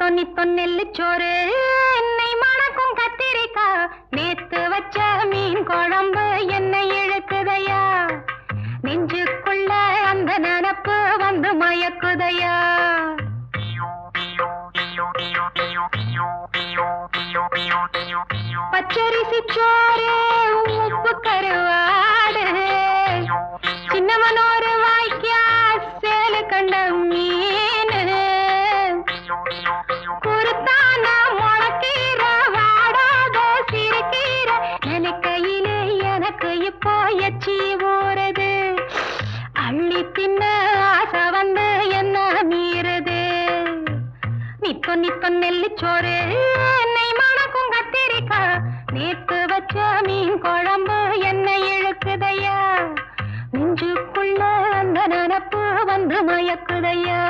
தொன்னி தொன்னெல்லு சோறு. என்னை மணக்கும் கத்திரிக்கா நேத்து வச்ச மீன் குழம்பு என்னை இழுக்குதையா. நெஞ்சுக்குள்ள அந்த நினப்பு வந்து மயக்குதையா. பச்சரிசி சோறு உப்பு கருவாடு. சின்னமனோரு வாய்க்கா சேலு கண்ட மீன் எனக்கு இப்போ எச்சி ஊறுது. அள்ளி தின்ன ஆசை வந்து என்ன மீறுது. நித்தோ நித்தோ நெல்லிச்சோறு என்னை மணக்கும் கத்திரிக்கா நேத்து வச்ச மீன் குழம்பு என்னை இழுக்குதையா. நெஞ்சுக்குள்ள அந்த நினப்பு வந்து மயக்குதையா.